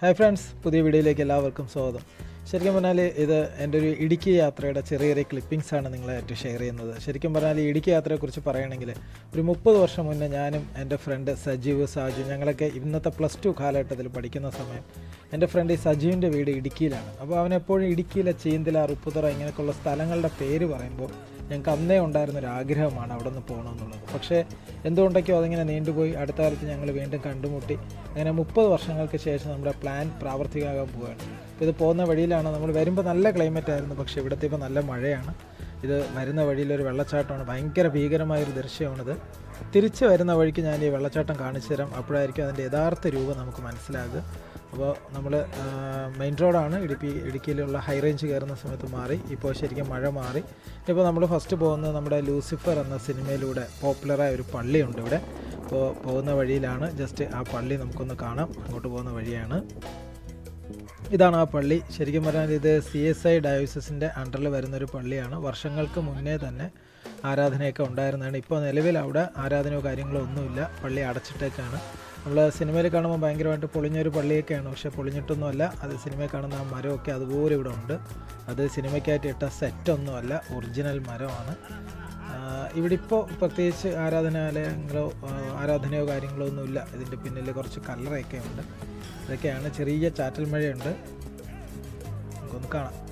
Hi friends പുതിയ വീഡിയോയിലേക്ക് എല്ലാവർക്കും സ്വാഗതം. ശരിക്കും പറഞ്ഞാൽ ഇത് എന്റെ ഒരു ഇടുക്കി യാത്രയുടെ ചെറിയ ചെറിയ ക്ലിപ്പിംഗ്സ് ആണ് നിങ്ങളായിട്ട് ഷെയർ ചെയ്യുന്നത്. ശരിക്കും പറഞ്ഞാൽ ഈ ഇടുക്കി യാത്രയെക്കുറിച്ച് പറയുകയാണെങ്കിൽ ഒരു മുപ്പത് വർഷം മുന്നേ ഞാനും എന്റെ ഫ്രണ്ട് സജീവ് സാജു ഞങ്ങളൊക്കെ ഇന്നത്തെ പ്ലസ് ടു കാലഘട്ടത്തിൽ പഠിക്കുന്ന സമയം എന്റെ ഫ്രണ്ട് ഈ സജീവിന്റെ വീട് ഇടുക്കിയിലാണ്. അപ്പോൾ അവനെപ്പോഴും ഇടുക്കിയിലെ ചീന്തില റുപ്പുതറ ഇങ്ങനെയൊക്കെയുള്ള സ്ഥലങ്ങളുടെ പേര് പറയുമ്പോൾ ഞങ്ങൾക്ക് അന്നേ ഉണ്ടായിരുന്ന ഒരു ആഗ്രഹമാണ് അവിടെ നിന്ന് പോകണമെന്നുള്ളത്. പക്ഷേ എന്തുകൊണ്ടൊക്കെയോ അതിങ്ങനെ നീണ്ടുപോയി അടുത്ത കാലത്ത് ഞങ്ങൾ വീണ്ടും കണ്ടുമുട്ടി. അങ്ങനെ മുപ്പത് വർഷങ്ങൾക്ക് ശേഷം നമ്മുടെ പ്ലാൻ പ്രാവർത്തികമാകാൻ പോവുകയാണ്. ഇത് പോകുന്ന വഴിയിലാണ് നമ്മൾ വരുമ്പോൾ നല്ല ക്ലൈമറ്റ് ആയിരുന്നു പക്ഷേ ഇവിടുത്തെ ഇപ്പോൾ നല്ല മഴയാണ്. ഇത് വരുന്ന വഴിയിലൊരു വെള്ളച്ചാട്ടമാണ്. ഭയങ്കര ഭീകരമായൊരു ദൃശ്യമാണിത്. തിരിച്ച് വരുന്ന വഴിക്ക് ഞാൻ ഈ വെള്ളച്ചാട്ടം കാണിച്ചു തരാം. അപ്പോഴായിരിക്കും അതിന്റെ യഥാർത്ഥ രൂപം നമുക്ക് മനസ്സിലാകുക. അപ്പോൾ നമ്മൾ മെയിൻ റോഡാണ് ഇടുക്കി ഇടുക്കിയിലുള്ള ഹൈ റേഞ്ച് കയറുന്ന സമയത്ത് മാറി. ഇപ്പോൾ ശരിക്കും മഴ മാറി. ഇപ്പോൾ നമ്മൾ ഫസ്റ്റ് പോകുന്നത് നമ്മുടെ ലൂസിഫർ എന്ന സിനിമയിലൂടെ പോപ്പുലറായ ഒരു പള്ളിയുണ്ട് ഇവിടെ. അപ്പോൾ പോകുന്ന വഴിയിലാണ്. ജസ്റ്റ് ആ പള്ളി നമുക്കൊന്ന് കാണാം. അങ്ങോട്ട് പോകുന്ന വഴിയാണ്. ഇതാണ് ആ പള്ളി. ശരിക്കും പറഞ്ഞാൽ ഇത് സി എസ് ഐ ഡയോസിസിന്റെ അണ്ടറിൽ വരുന്നൊരു പള്ളിയാണ്. വർഷങ്ങൾക്ക് മുന്നേ തന്നെ ആരാധനയൊക്കെ ഉണ്ടായിരുന്നതാണ്. ഇപ്പോൾ നിലവിൽ അവിടെ ആരാധനയോ കാര്യങ്ങളോ ഒന്നുമില്ല. പള്ളി അടച്ചിട്ടേക്കാണ്. നമ്മൾ സിനിമയിൽ കാണുമ്പോൾ ഭയങ്കരമായിട്ട് പൊളിഞ്ഞൊരു പള്ളിയൊക്കെയാണ്. പക്ഷേ പൊളിഞ്ഞിട്ടൊന്നുമല്ല. അത് സിനിമയിൽ കാണുന്ന ആ മരമൊക്കെ അതുപോലെ ഇവിടെ ഉണ്ട്. അത് സിനിമയ്ക്കായിട്ട് ഇട്ട സെറ്റൊന്നുമല്ല. ഒറിജിനൽ മരമാണ്. ഇവിടെ ഇപ്പോൾ പ്രത്യേകിച്ച് ആരാധനാലയങ്ങളോ ആരാധനയോ കാര്യങ്ങളോ ഒന്നുമില്ല. ഇതിന്റെ പിന്നിൽ കുറച്ച് കല്ലറയൊക്കെ ഉണ്ട്. ഇതൊക്കെയാണ് ചെറിയ ചാറ്റൽ മഴയുണ്ട്. നമുക്കൊന്ന് കാണാം.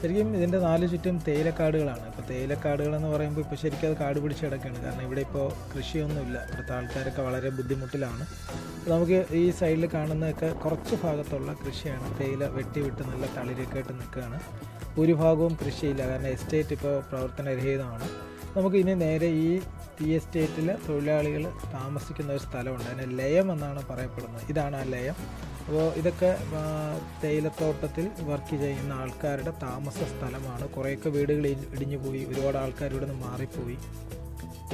ശരിക്കും ഇതിന്റെ നാല് ചുറ്റും തേയിലക്കാടുകളാണ്. ഇപ്പോൾ തേയിലക്കാടുകളെന്ന് പറയുമ്പോൾ ഇപ്പോൾ ശരിക്കും അത് കാട് പിടിച്ച് കിടക്കുകയാണ് കാരണം ഇവിടെ ഇപ്പോൾ കൃഷിയൊന്നുമില്ല. ഇവിടുത്തെ ആൾക്കാരൊക്കെ വളരെ ബുദ്ധിമുട്ടിലാണ്. നമുക്ക് ഈ സൈഡിൽ കാണുന്നതൊക്കെ കുറച്ച് ഭാഗത്തുള്ള കൃഷിയാണ്. തേയില വെട്ടി വിട്ട് നല്ല തളിരൊക്കെ ആയിട്ട് നിൽക്കുകയാണ്. ഭൂരിഭാഗവും കൃഷിയില്ല. കാരണം എസ്റ്റേറ്റ് ഇപ്പോൾ പ്രവർത്തനരഹിതമാണ് നമുക്ക് ഇനി നേരെ ഈ ടീ എസ്റ്റേറ്റിൽ തൊഴിലാളികൾ താമസിക്കുന്ന ഒരു സ്ഥലമുണ്ട്. അതിന് ലയം എന്നാണ് പറയപ്പെടുന്നത്. ഇതാണ് ആ ലയം. അപ്പോൾ ഇതൊക്കെ തേയിലത്തോട്ടത്തിൽ വർക്ക് ചെയ്യുന്ന ആൾക്കാരുടെ താമസ സ്ഥലമാണ്. കുറേയൊക്കെ വീടുകൾ ഇടിഞ്ഞു പോയി. ഒരുപാട് ആൾക്കാർ ഇവിടെ നിന്ന് മാറിപ്പോയി.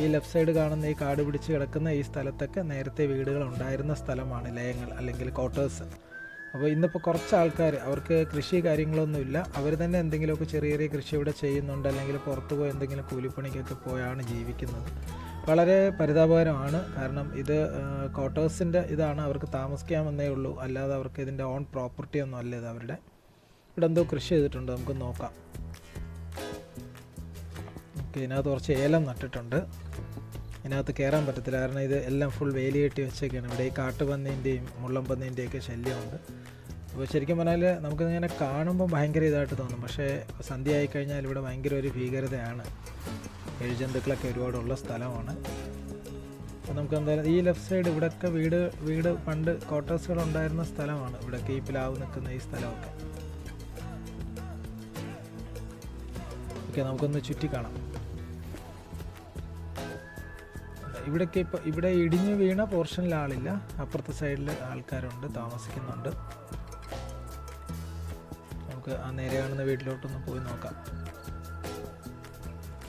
ഈ ലെഫ്റ്റ് സൈഡ് കാണുന്ന ഈ കാട് പിടിച്ച് കിടക്കുന്ന ഈ സ്ഥലത്തൊക്കെ നേരത്തെ വീടുകൾ ഉണ്ടായിരുന്ന സ്ഥലമാണ് ലയങ്ങൾ അല്ലെങ്കിൽ ക്വാർട്ടേഴ്സ്. അപ്പോൾ ഇന്നിപ്പോൾ കുറച്ച് ആൾക്കാർ അവർക്ക് കൃഷി കാര്യങ്ങളൊന്നുമില്ല. അവർ തന്നെ എന്തെങ്കിലുമൊക്കെ ചെറിയ ചെറിയ കൃഷി ഇവിടെ ചെയ്യുന്നുണ്ട്. അല്ലെങ്കിൽ പുറത്ത് പോയി എന്തെങ്കിലും കൂലിപ്പണിക്കൊക്കെ പോയാണ് ജീവിക്കുന്നത്. വളരെ പരിതാപകരമാണ്. കാരണം ഇത് ക്വാർട്ടേഴ്സിന്റെ ഇതാണ് അവർക്ക് താമസിക്കാമെന്നേ ഉള്ളൂ. അല്ലാതെ അവർക്ക് ഇതിന്റെ ഓൺ പ്രോപ്പർട്ടി ഒന്നും അല്ല ഇത് അവരുടെ. ഇവിടെ എന്തോ കൃഷി ചെയ്തിട്ടുണ്ട്. നമുക്ക് നോക്കാം. ഓക്കെ ഇതിനകത്ത് കുറച്ച് ഏലം നട്ടിട്ടുണ്ട്. ഇതിനകത്ത് കയറാൻ പറ്റത്തില്ല. കാരണം ഇത് എല്ലാം ഫുൾ വേലി കെട്ടി വെച്ചൊക്കെയാണ് ഇവിടെ ഈ കാട്ടുപന്നീന്റെയും മുള്ളംപന്നീന്റെയൊക്കെ ശല്യമുണ്ട്. അപ്പോൾ ശരിക്കും പറഞ്ഞാൽ നമുക്കിങ്ങനെ കാണുമ്പോൾ ഭയങ്കര ഇതായിട്ട് തോന്നും. പക്ഷേ സന്ധ്യ ആയിക്കഴിഞ്ഞാൽ ഇവിടെ ഭയങ്കര ഒരു ഭീകരതയാണ്. എഴുജന്തുക്കളൊക്കെ ഒരുപാടുള്ള സ്ഥലമാണ്. അപ്പോൾ നമുക്ക് എന്തായാലും ഈ ലെഫ്റ്റ് സൈഡ് ഇവിടെയൊക്കെ വീട് വീട് പണ്ട് ക്വാർട്ടേഴ്സുകൾ ഉണ്ടായിരുന്ന സ്ഥലമാണ്. ഇവിടെ ഈ പിലാവ് നിൽക്കുന്ന ഈ സ്ഥലമൊക്കെ. ഓക്കെ നമുക്കൊന്ന് ചുറ്റി കാണാം. ഇവിടേക്ക് ഇപ്പോൾ ഇവിടെ ഇടിഞ്ഞു വീണ പോർഷനിൽ ആളില്ല. അപ്പുറത്തെ സൈഡിൽ ആൾക്കാരുണ്ട് താമസിക്കുന്നുണ്ട്. നമുക്ക് ആ നേരെ കാണുന്ന വീട്ടിലോട്ടൊന്ന് പോയി നോക്കാം.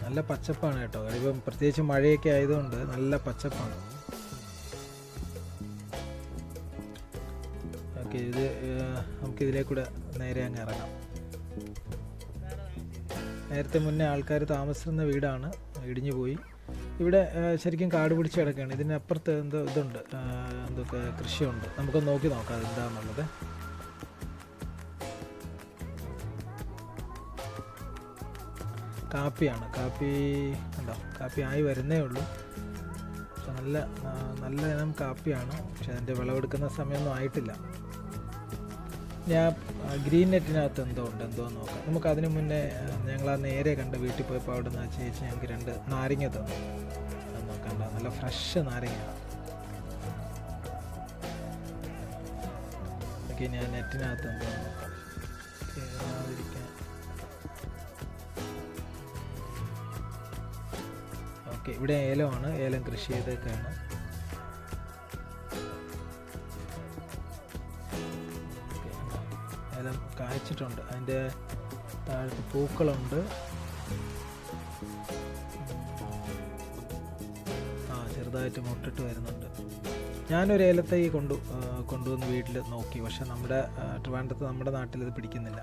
നല്ല പച്ചപ്പാണ് കേട്ടോ. ഇപ്പം പ്രത്യേകിച്ച് മഴയൊക്കെ ആയതുകൊണ്ട് നല്ല പച്ചപ്പാണ്. ഓക്കെ ഇത് നമുക്ക് ഇതിലേക്കൂടെ നേരെ അങ്ങ് ഇറങ്ങാം. നേരത്തെ മുന്നേ ആൾക്കാർ താമസിക്കുന്ന വീടാണ്. ഇടിഞ്ഞു പോയി. ഇവിടെ ശരിക്കും കാട് പിടിച്ച് കിടക്കുകയാണ്. ഇതിനപ്പുറത്ത് എന്തോ ഇതുണ്ട്. എന്തൊക്കെ കൃഷിയുണ്ട്. നമുക്ക് നോക്കി നോക്കാം അതെന്താണെന്നുള്ളത് കാപ്പിയാണ്. കാപ്പി ഉണ്ടോ കാപ്പി ആയി വരുന്നേ ഉള്ളൂ. നല്ല നല്ല ഇനം കാപ്പിയാണ്. പക്ഷെ അതിന്റെ വിളവെടുക്കുന്ന സമയമൊന്നും ആയിട്ടില്ല. ഞാൻ ഗ്രീൻ നെറ്റിനകത്ത് എന്തോ ഉണ്ട് എന്തോ നോക്കാം. നമുക്ക് അതിനു മുന്നേ ഞങ്ങൾ ആ നേരെ കണ്ട് വീട്ടിൽ പോയപ്പോൾ അവിടെ നിന്ന് ചേച്ചി ഞങ്ങൾക്ക് രണ്ട് നാരങ്ങ തന്നു. അത് നോക്കണ്ട നല്ല ഫ്രഷ് നാരങ്ങയാണ് ഓക്കെ ഞാൻ നെറ്റിനകത്ത് എന്തോ ഓക്കെ ഇവിടെ ഏലമാണ്. ഏലം കൃഷി ചെയ്തൊക്കെയാണ് കായ്ച്ചിട്ടുണ്ട്. അതിന്റെ താഴത്ത് പൂക്കളുണ്ട്. ആ ചെറുതായിട്ട് മുട്ടിട്ട് വരുന്നുണ്ട്. ഞാനൊരു ഏലത്തൈ കൊണ്ടു കൊണ്ടുവന്ന് വീട്ടിൽ നോക്കി. പക്ഷെ നമ്മുടെ ട്രിവാൻഡത്ത് നമ്മുടെ നാട്ടിൽ ഇത് പിടിക്കുന്നില്ല.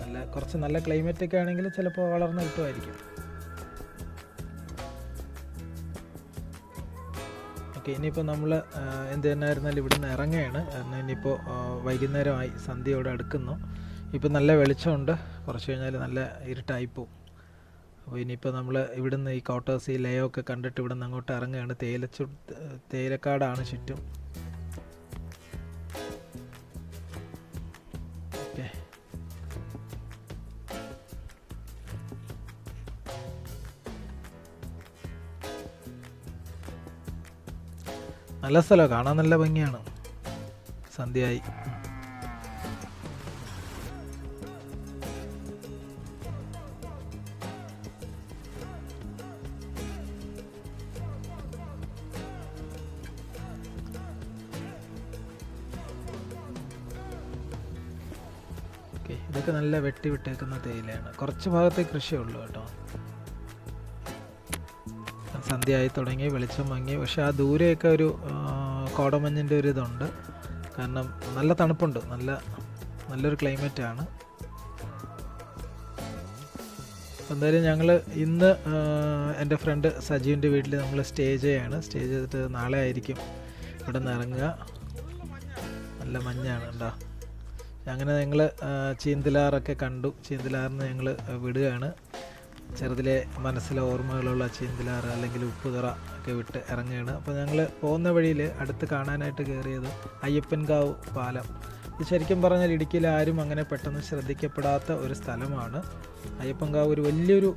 നല്ല കുറച്ച് നല്ല ക്ലൈമറ്റൊക്കെ ആണെങ്കിൽ ചിലപ്പോൾ വളർന്ന് കിട്ടുമായിരിക്കും. ഓക്കെ ഇനിയിപ്പോൾ നമ്മൾ എന്ത് തന്നെയായിരുന്നാലും ഇവിടെ നിന്ന് ഇറങ്ങുകയാണ്. കാരണം ഇനിയിപ്പോൾ വൈകുന്നേരമായി സന്ധ്യയോടെ അടുക്കുന്നു. ഇപ്പോൾ നല്ല വെളിച്ചമുണ്ട്. കുറച്ച് കഴിഞ്ഞാൽ നല്ല ഇരുട്ടായി പോവും. അപ്പോൾ ഇനിയിപ്പോൾ നമ്മൾ ഇവിടുന്ന് ഈ ക്വാർട്ടേഴ്സ് ഈ ലേ ഒക്കെ കണ്ടിട്ട് ഇവിടെ നിന്ന് അങ്ങോട്ട് ഇറങ്ങുകയാണ്. തേയിലച്ചു തേയിലക്കാടാണ് ചുറ്റും. നല്ല സ്ഥലമാണ് കാണാൻ നല്ല ഭംഗിയാണ്. സന്ധ്യയായി. ഇതൊക്കെ നല്ല വെട്ടി വിട്ടേക്കുന്ന തേയിലയാണ്. കുറച്ച് ഭാഗത്തെ കൃഷിയുള്ളൂ കേട്ടോ. സന്ധ്യയായി തുടങ്ങി വെളിച്ചം മങ്ങി. പക്ഷെ ആ ദൂരെയൊക്കെ ഒരു കോടമഞ്ഞിന്റെ ഒരു ഇതുണ്ട്. കാരണം നല്ല തണുപ്പുണ്ട്. നല്ല നല്ലൊരു ക്ലൈമറ്റ് ആണ് എന്തായാലും ഞങ്ങൾ ഇന്ന് എന്റെ ഫ്രണ്ട് സജീവിന്റെ വീട്ടിൽ നമ്മൾ സ്റ്റേ ചെയ്യാണ്. സ്റ്റേ ചെയ്തിട്ട് നാളെ ആയിരിക്കും ഇവിടെ നിന്ന് ഇറങ്ങുക. നല്ല മഞ്ഞാണ് കേട്ടോ അങ്ങനെ ഞങ്ങൾ ചീന്തിലാറൊക്കെ കണ്ടു. ചീന്തലാറിന് ഞങ്ങൾ വിടുകയാണ്. ചെറുതിലെ മനസ്സിലെ ഓർമ്മകളുള്ള ചീന്തിലാറ് അല്ലെങ്കിൽ ഉപ്പുതറ ഒക്കെ വിട്ട് ഇറങ്ങുകയാണ്. അപ്പോൾ ഞങ്ങൾ പോകുന്ന വഴിയിൽ അടുത്ത് കാണാനായിട്ട് കയറിയത് അയ്യപ്പൻകാവ് പാലം. ഇത് ശരിക്കും പറഞ്ഞാൽ ഇടുക്കിയിൽ ആരും അങ്ങനെ പെട്ടെന്ന് ശ്രദ്ധിക്കപ്പെടാത്ത ഒരു സ്ഥലമാണ്. അയ്യപ്പൻകാവ് ഒരു വലിയൊരു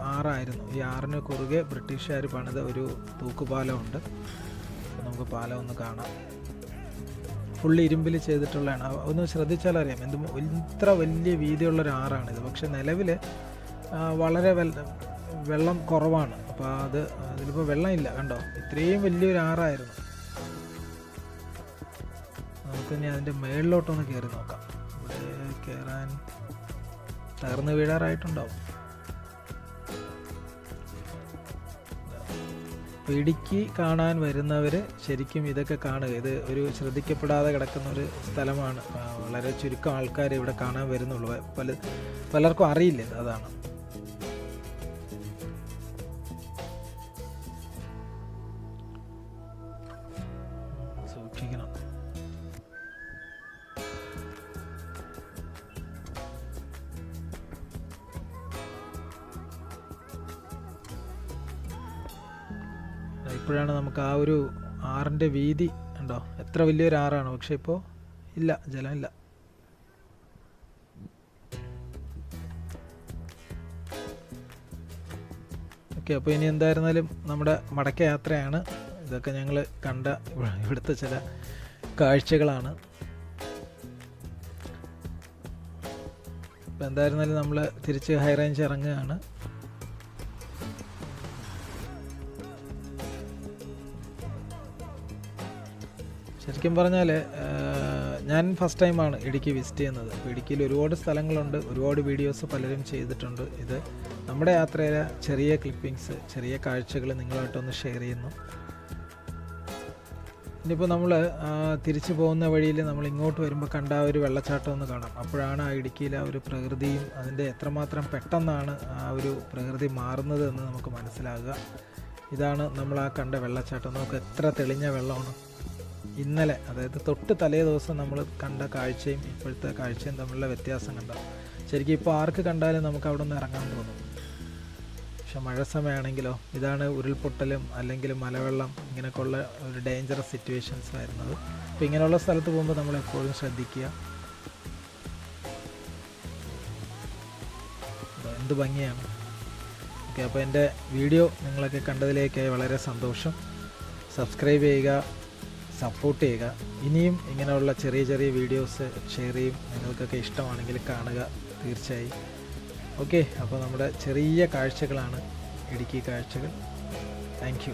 ആറായിരുന്നു. ഈ ആറിന് കുറുകെ ബ്രിട്ടീഷുകാർ പണിത ഒരു തൂക്കുപാലമുണ്ട്. നമുക്ക് പാലം ഒന്ന് കാണാം. ഫുള്ള് ഇരുമ്പിൽ ചെയ്തിട്ടുള്ളതാണ്. ഒന്ന് ശ്രദ്ധിച്ചാൽ അറിയാം എന്ത് ഇത്ര വലിയ വീതിയുള്ള ഒരു ആറാണിത്. പക്ഷെ നിലവിൽ വളരെ വെള്ളം കുറവാണ്. അപ്പോൾ അത് അതിലിപ്പോൾ വെള്ളം ഇല്ല കണ്ടോ? ഇത്രയും വലിയൊരു ആറായിരുന്നു. നമുക്ക് നമുക്കിനി അതിന്റെ മേളിലോട്ടൊന്ന് കയറി നോക്കാം. ഇവിടെ കയറാൻ തകർന്ന് വീഴാറായിട്ടുണ്ടാവും. അപ്പോൾ ഇടുക്കി കാണാൻ വരുന്നവർ ശരിക്കും ഇതൊക്കെ കാണുക. ഇത് ഒരു ശ്രദ്ധിക്കപ്പെടാതെ കിടക്കുന്ന ഒരു സ്ഥലമാണ്. വളരെ ചുരുക്കം ആൾക്കാർ ഇവിടെ കാണാൻ വരുന്നുള്ളൂ. പല പലർക്കും അറിയില്ല അതാണ്. ഇപ്പോഴാണ് നമുക്ക് ആ ഒരു ആറിന്റെ വീതി ഉണ്ടോ എത്ര വലിയൊരു ആറാണ്. പക്ഷെ ഇപ്പോൾ ഇല്ല ജലമില്ല. ഓക്കെ അപ്പോൾ ഇനി എന്തായിരുന്നാലും നമ്മുടെ മടക്ക യാത്രയാണ്. ഇതൊക്കെ ഞങ്ങൾ കണ്ട ഇവ- ഇവിടുത്തെ ചില കാഴ്ചകളാണ്. അപ്പോൾ എന്തായിരുന്നാലും നമ്മൾ തിരിച്ച് ഹൈ റേഞ്ച് ഇറങ്ങുകയാണ്. ശരിക്കും പറഞ്ഞാൽ ഞാൻ ഫസ്റ്റ് ടൈമാണ് ഇടുക്കി വിസിറ്റ് ചെയ്യുന്നത്. അപ്പോൾ ഇടുക്കിയിൽ ഒരുപാട് സ്ഥലങ്ങളുണ്ട് ഒരുപാട് വീഡിയോസ് പലരും ചെയ്തിട്ടുണ്ട്. ഇത് നമ്മുടെ യാത്രയിലെ ചെറിയ ക്ലിപ്പിങ്സ് ചെറിയ കാഴ്ചകൾ നിങ്ങളായിട്ടൊന്ന് ഷെയർ ചെയ്യുന്നു. ഇനിയിപ്പോൾ നമ്മൾ തിരിച്ചു പോകുന്ന വഴിയിൽ നമ്മൾ ഇങ്ങോട്ട് വരുമ്പോൾ കണ്ട ആ ഒരു വെള്ളച്ചാട്ടം ഒന്ന് കാണാം. അപ്പോഴാണ് ആ ഇടുക്കിയിലെ ആ ഒരു പ്രകൃതിയും അതിന്റെ എത്രമാത്രം പെട്ടെന്നാണ് ആ ഒരു പ്രകൃതി മാറുന്നത് എന്ന് നമുക്ക് മനസ്സിലാകുക. ഇതാണ് നമ്മൾ ആ കണ്ട വെള്ളച്ചാട്ടം. നമുക്ക് എത്ര തെളിഞ്ഞ വെള്ളമാണ്. ഇന്നലെ അതായത് തൊട്ട് തലേ ദിവസം നമ്മൾ കണ്ട കാഴ്ചയും ഇപ്പോഴത്തെ കാഴ്ചയും തമ്മിലുള്ള വ്യത്യാസം കണ്ട? ശരിക്കും ഇപ്പോൾ ആർക്ക് കണ്ടാലും നമുക്ക് അവിടെ നിന്ന് ഇറങ്ങാൻ തോന്നും. പക്ഷെ മഴ സമയമാണെങ്കിലോ ഇതാണ് ഉരുൾപൊട്ടലും അല്ലെങ്കിൽ മലവെള്ളം ഇങ്ങനെയൊക്കെയുള്ള ഒരു ഡേഞ്ചറസ് സിറ്റുവേഷൻസ് വരുന്നത് അപ്പോൾ ഇങ്ങനെയുള്ള സ്ഥലത്ത് പോകുമ്പോൾ നമ്മൾ എപ്പോഴും ശ്രദ്ധിക്കുക. എന്ത് ഭംഗിയാണ്. ഓക്കെ അപ്പോൾ എന്റെ വീഡിയോ നിങ്ങളൊക്കെ കണ്ടതിലേക്കായി വളരെ സന്തോഷം. സബ്സ്ക്രൈബ് ചെയ്യുക. സപ്പോർട്ട് ചെയ്യുക. ഇനിയും ഇങ്ങനെയുള്ള ചെറിയ ചെറിയ വീഡിയോസ് ഷെയർ ചെയ്യും. നിങ്ങൾക്കൊക്കെ ഇഷ്ടമാണെങ്കിൽ കാണുക തീർച്ചയായും. ഓക്കെ അപ്പോൾ നമ്മുടെ ചെറിയ കാഴ്ചകളാണ് ഇടുക്കി കാഴ്ചകൾ. താങ്ക്